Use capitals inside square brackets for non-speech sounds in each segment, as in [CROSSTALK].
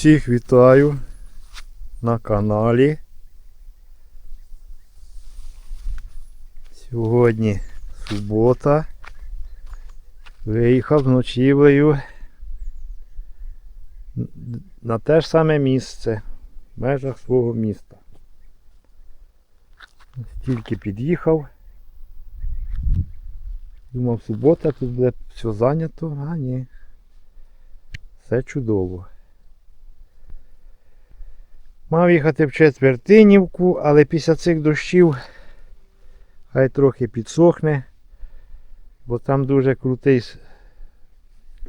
Всіх вітаю на каналі. Сьогодні субота. Виїхав з ночівлею на те ж саме місце в межах свого міста. Тільки під'їхав. Думав, субота, тут буде все зайнято, а ні. Все чудово. Мав їхати в четвертинівку, але після цих дощів хай трохи підсохне, бо там дуже крутий с-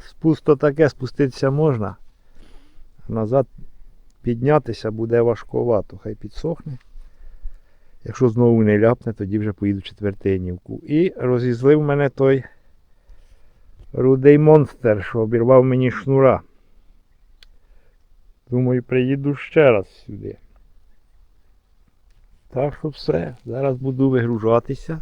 спуск то таке, спуститися можна. Назад піднятися буде важковато, хай підсохне. Якщо знову не ляпне, тоді вже поїду в четвертинівку. І розізлив мене той рудий монстр, що обірвав мені шнура. Думаю, приїду ще раз сюди. Так що все. Зараз буду вигружатися.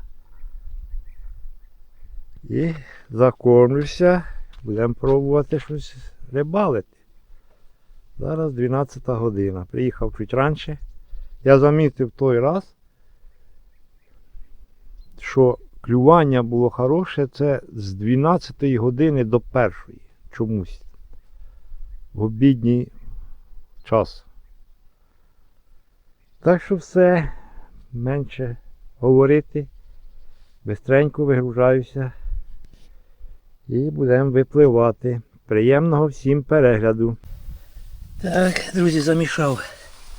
І закормлюся. Будемо пробувати щось рибалити. Зараз 12 година. Приїхав чуть раніше. Я замітив той раз, що клювання було хороше, це з 12 години до 1 чомусь. В обідній час. Так що все, менше говорити, бистренько вигружаюся і будемо випливати. Приємного всім перегляду. Так, друзі, замішав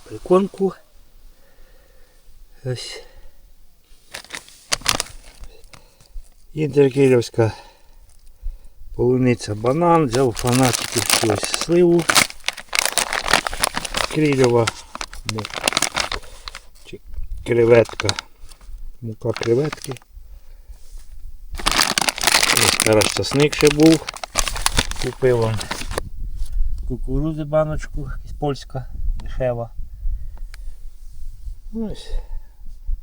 приконку. Ось. Інтеркілівська полуниця банан, взяв фанатики ось сливу. Крильова чи креветка. Мука креветки. Зараз часник ще був. Купив вам кукурузи баночку, якась польська, дешева. Ось.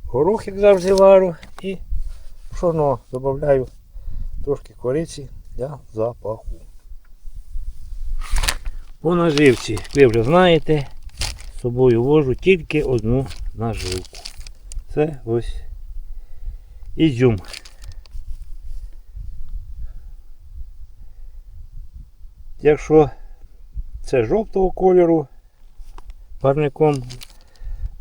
Горох, як завжди вару і пшоно додаю трошки кориці для запаху. По наживці, ви вже знаєте, собою вожу тільки одну наживку. Це ось ізюм. Якщо це жовтого кольору, барвником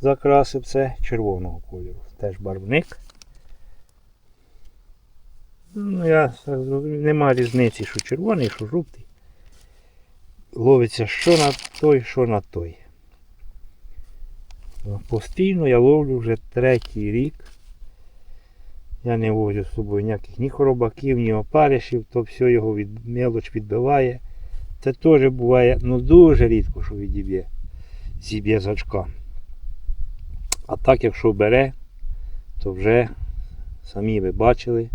закрасив, це червоного кольору. Теж барвник. Ну, я нема різниці, що червоний, що жовтий. Ловиться що на той, що на той. Постійно я ловлю вже третій рік. Я не возю з собою ніяких ні хоробаків, ні опаришів, то все його від, мелоч відбиває. Це теж буває ну дуже рідко, що відіб'є зіб'є з очка. А так, якщо бере, то вже самі ви бачили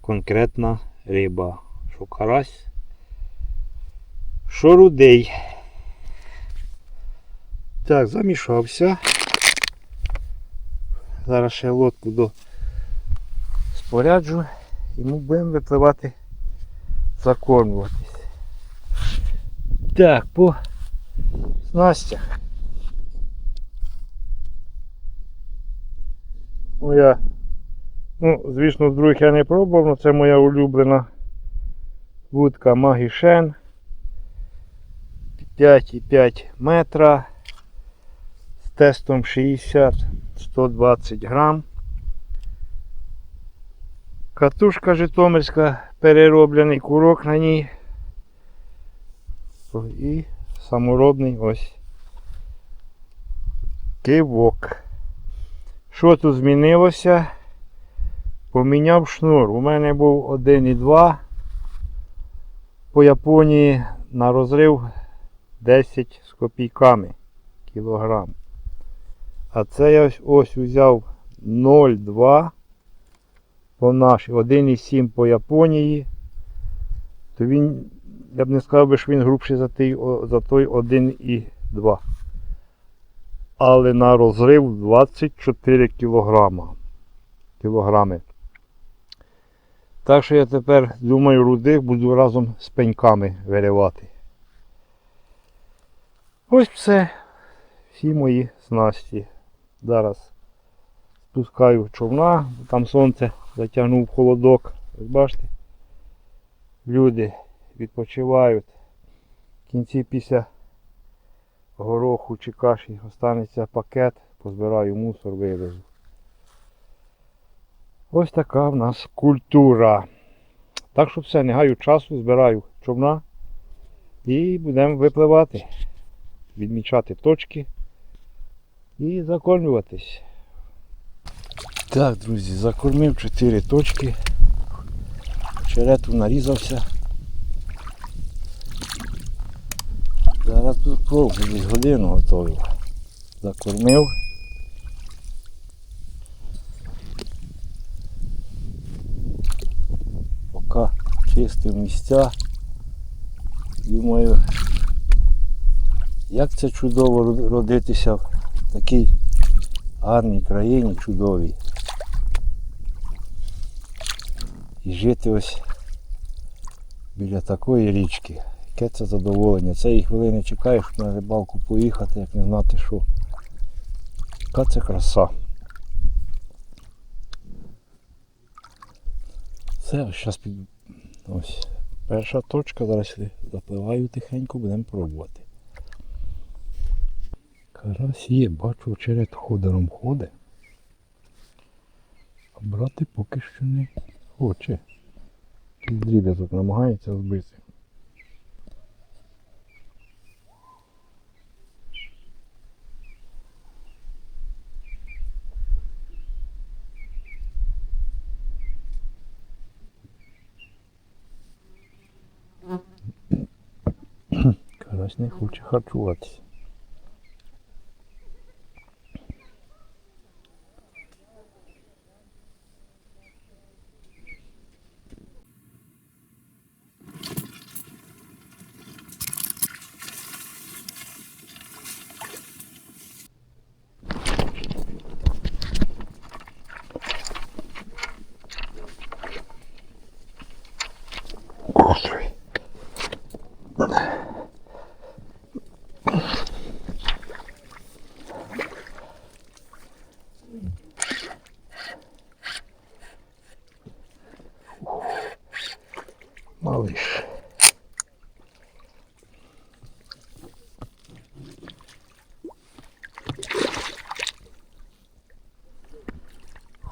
конкретна риба. Що карась, що рудий. Так, замішався. Зараз ще лодку до споряджу і ми будемо випливати закормлюватись. Так, по снастях. Моя, ну, звісно, других я не пробував, але це моя улюблена вудка Магішен. 5,5 метра з тестом 60-120 грам. Катушка Житомирська, перероблений курок на ній. І саморобний ось кивок. Що тут змінилося? Поміняв шнур. У мене був 1,2 по Японії на розрив 10 з копійками кілограм. А це я ось, ось взяв 0,2 по нашій, 1,7 по Японії. То він, я б не сказав, би, що він грубший за той, за той 1,2. Але на розрив 24 кілограма. Кілограми. Так що я тепер думаю рудих буду разом з пеньками виривати. Ось все. Всі мої снасті. Зараз спускаю човна, там сонце затягнув холодок. Бачите. Люди відпочивають. В кінці після гороху чи каші останеться пакет, позбираю мусор, вивезу. Ось така в нас культура. Так що все, не гаю часу, збираю човна і будемо випливати, відмічати точки і закормлюватись. Так, друзі, закормив 4 точки. Черету нарізався. Зараз тут пробую, десь годину готовив. Закормив. Поки чистив місця. Думаю, як це чудово родитися в такій гарній країні, чудовій. І жити ось біля такої річки. Яке це задоволення. Цієї хвилини чекаєш на рибалку поїхати, як не знати що. Яка це краса. Все, зараз під... Ось. Перша точка, зараз запливаю тихенько, будемо пробувати. Карась є, бачу, очерет ходором ходить. А брати поки що не хоче. Дріб'язок намагається збити. Карась не хоче харчуватися.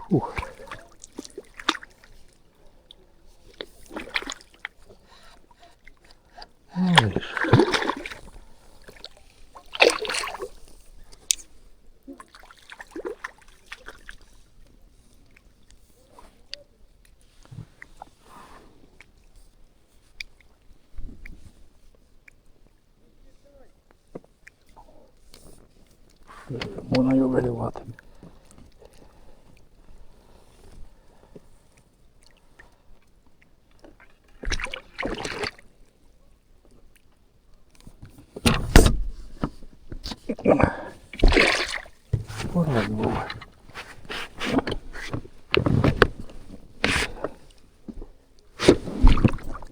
Фух. Малыш. Можна його виливати. Порадував.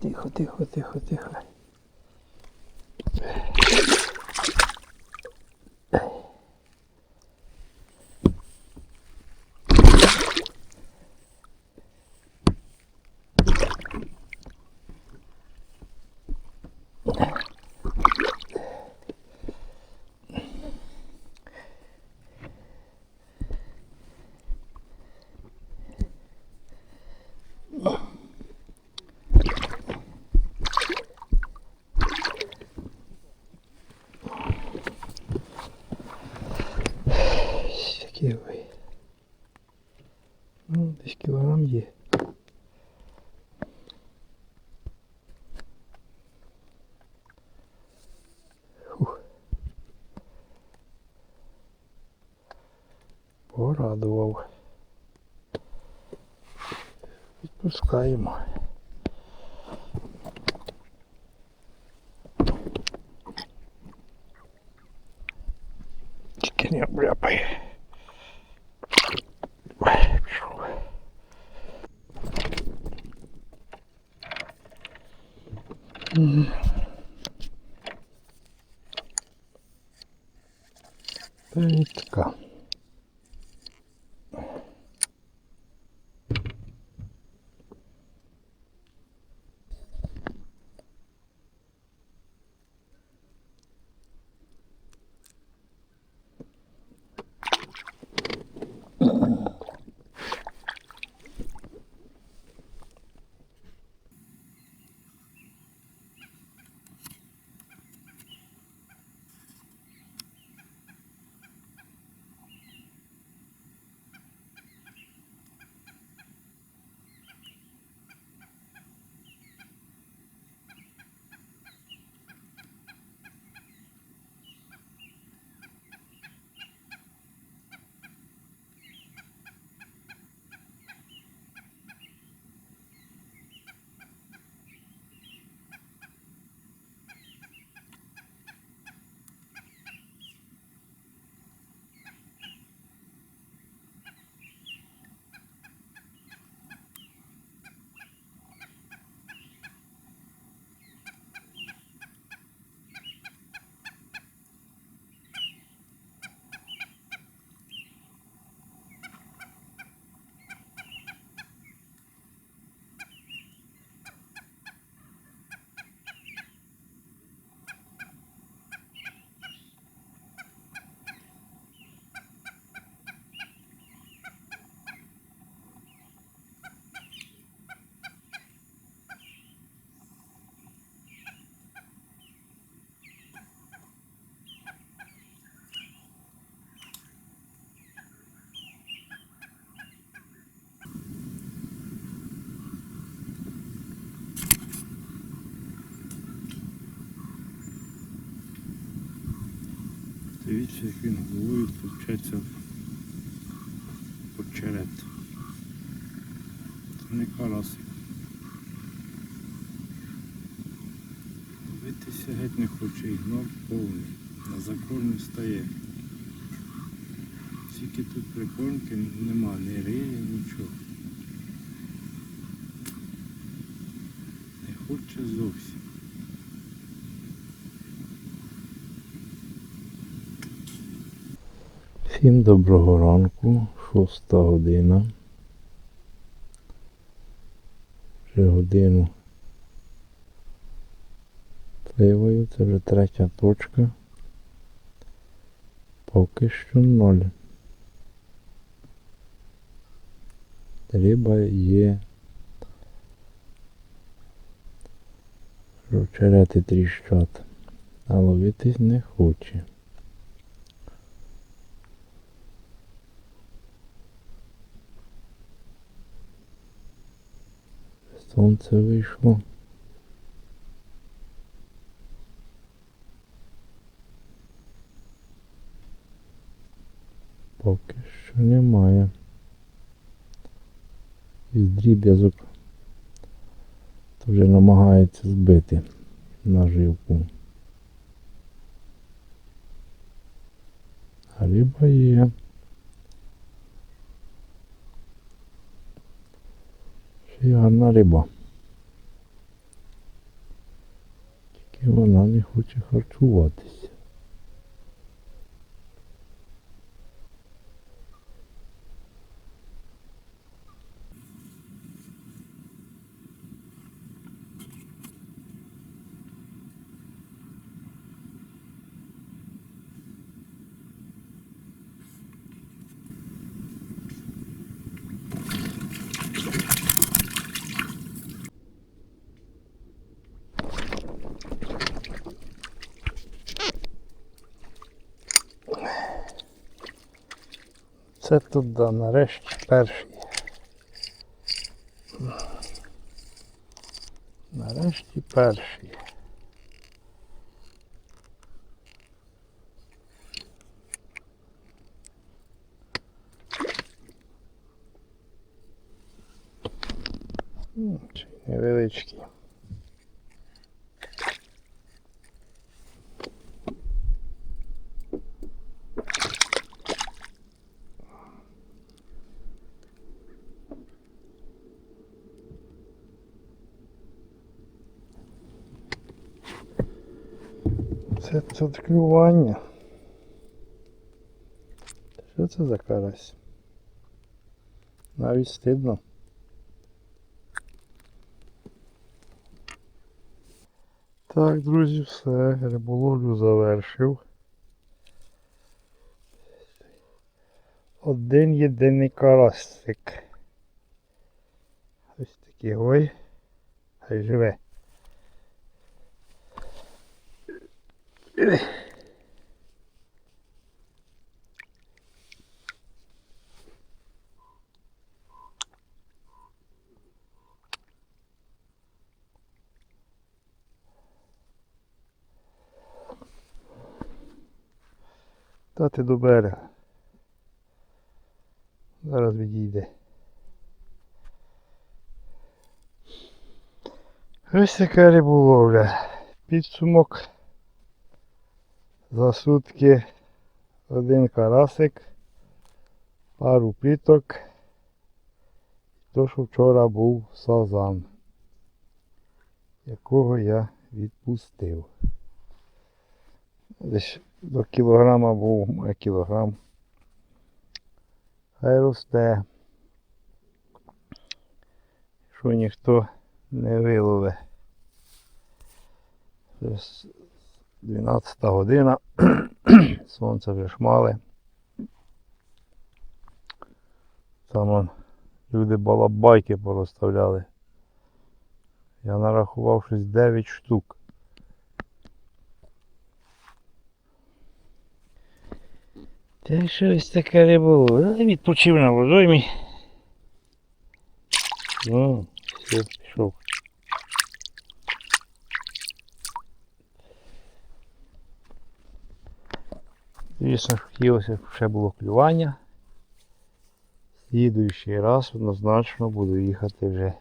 Тихо, тихо, тихо, тихо. Такі ви. Ну, десь кілограм є. Фух. Порадував. Відпускаємо. Тільки не обляпай. Ой, пішов. Мгм. Плітка. Дивіться, як він головою вчаться в черед. Це не карасик. Дивитися геть не хоче, ігнор повний. На закон не стає. Скільки тут прикормки нема, ні риє, нічого. Не хоче зовсім. Всім доброго ранку, шоста година. Вже годину пливаю, це вже третя точка. Поки що ноль. Риба є. Очерети тріщать, а ловитись не хоче. Сонце вийшло. Поки що немає. Із дріб'язок вже намагається збити наживку. А риба є. Й гарна риба. Тільки вона не хоче харчуватися. Це тут да, нарешті перший. Нарешті перший. Це тут клювання. Що це за карась? Навіть стидно. Так, друзі, все, риболовлю завершив. Один єдиний карасик. Ось такий ой. Хай живе. Та ти до берега. Зараз відійде. Ось така риболовля. Підсумок. За сутки один карасик, пару пліток. То, що вчора був сазан, якого я відпустив. Десь до кілограма був, кілограм. Хай росте. Що ніхто не вилове. Вже с- 12 година. [CLEARS THROAT] Сонце вже шмале. Там люди балабайки порозставляли. Я нарахував щось 9 штук. Та щось таке не було. Я відпочив на водоймі. Ну, все, пішов. Звісно, хотілося, щоб ще було клювання. Слідуючий раз однозначно буду їхати вже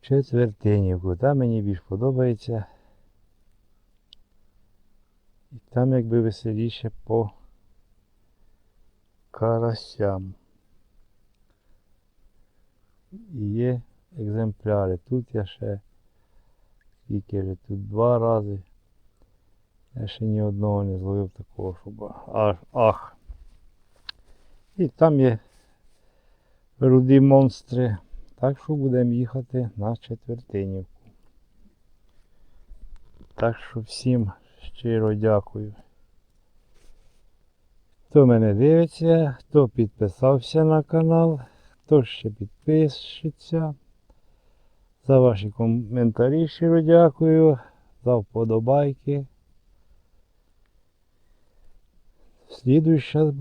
Четвертинівку. Там мені більш подобається. І там якби веселіше по карасям. І є екземпляри. Тут я ще скільки вже тут два рази. Я ще ні одного не зловив такого, щоб аж ах. І там є руді монстри. Так що будемо їхати на четвертинівку. Так що всім щиро дякую. Хто мене дивиться, хто підписався на канал, хто ще підпишеться. За ваші коментарі щиро дякую, за вподобайки. Слідуюча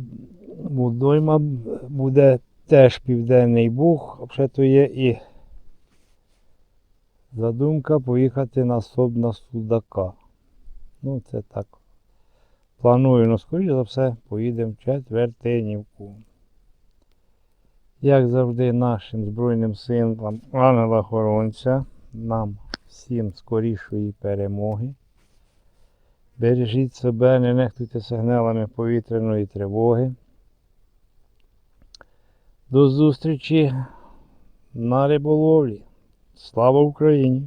водойма буде теж Південний Буг, а то є і задумка поїхати на соб на Судака. Ну, це так. Планую, ну, скоріш за все, поїдемо в Четвертинівку. Як завжди, нашим Збройним силам Ангела Хоронця, нам всім скорішої перемоги. Бережіть себе, не нехтуйте сигналами повітряної тривоги. До зустрічі на риболовлі. Слава Україні!